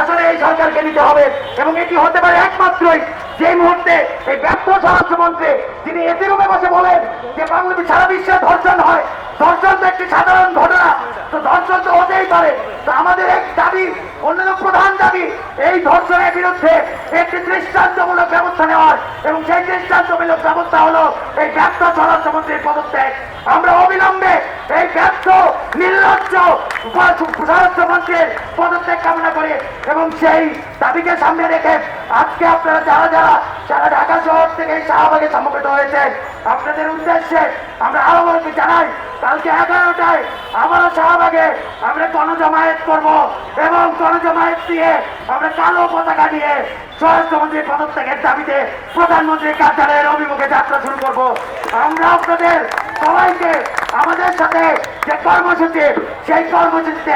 আসলে এই সরকারকে নিতে হবে। এবং এটি হতে পারে একমাত্রই যে মুহূর্তে এই ব্যর্থ স্বরাষ্ট্রমন্ত্রী তিনি এতে রূপে বসে বলেন যে বাংলাদেশ সারা বিশ্বে ধর্ষণ হয়। ধর্ষণ তো একটি সাধারণ ঘটনা। তো ধর্ষণ তো হতেই পারে। তো আমাদের এক দাবি, অন্যান্য প্রধান দাবি, এই ধর্ষণের বিরুদ্ধে একটি দৃষ্টান্তমূলক ব্যবস্থা নেওয়ার। এবং সেই দৃষ্টান্তমূলক ব্যবস্থা হলো এই ব্যর্থ স্বরাষ্ট্রমন্ত্রীর পদত্যাগ আমরা অবিলম্বে এই ব্যর্থ নির্লজ্জ স্বরাষ্ট্রমন্ত্রীর পদত্যাগ কামনা করি এবং সেই দাবিকে সামনে রেখে আজকে আপনারা যারা যারা ঢাকা শহর থেকে শাহবাগে সমবেত আপনাদের উদ্দেশ্যে আমরা বলতে জানাই, কালকে এগারোটায় আবারও শাহবাগে আমরা গণজমায়েত করব এবং গণজমায়েত দিয়ে আমরা কালো পতাকা নিয়ে স্বরাষ্ট্রমন্ত্রীর পদত্যাগের দাবিতে প্রধানমন্ত্রীর কার্যালয়ের অভিমুখে যাত্রা শুরু করব। আমরা আপনাদের সবাইকে আমাদের যে কর্মসূচি, সেই কর্মসূচিতে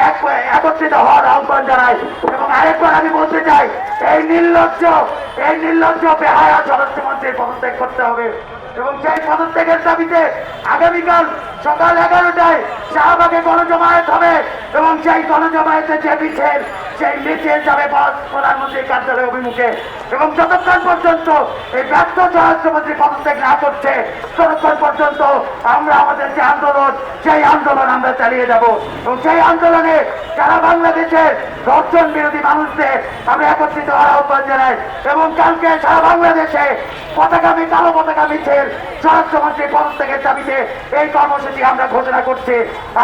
একত্রিত হওয়ার আহ্বান জানাই। এবং আরেকবার আমি বলতে চাই, এই নির্লজ্জ এই নির্লজ্জ বেহায়া স্বরাষ্ট্রমন্ত্রীর পদত্যাগ করতে হবে। এবং সেই পদত্যাগের দাবিতে আগামীকাল সকাল এগারোটায় শাহবাগে গণজমায়েত হবে। এবং সেই গণজমায়েতে যে মিছিল, সেই মিছিল যাবে প্রধানমন্ত্রীর কার্যালয় অভিমুখে। এবং যতক্ষণ পর্যন্ত এই ব্যর্থ স্বরাষ্ট্রমন্ত্রী পদত্যাগ না করছে, ততক্ষণ পর্যন্ত আমরা আমাদের যে আন্দোলন, সেই আন্দোলন আমরা চালিয়ে যাব। এবং সেই আন্দোলনে সারা বাংলাদেশের ধর্ষণ বিরোধী মানুষদের আমরা একত্রিত হওয়ার আহ্বান জানাই। এবং কালকে সারা বাংলাদেশে পতাকামি, কালো পতাকা মিছিল স্বরাষ্ট্রমন্ত্রী পদত্যাগের দাবিতে এই কর্মসূচি আমরা ঘোষণা করছি।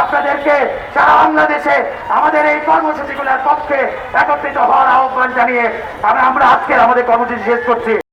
আপনাদেরকে সারা বাংলাদেশে আমাদের এই কর্মসূচিগুলোর পক্ষে একত্রিত হওয়ার আহ্বান জানিয়ে আমরা আজকের আমাদের কর্মসূচি শেষ করছি।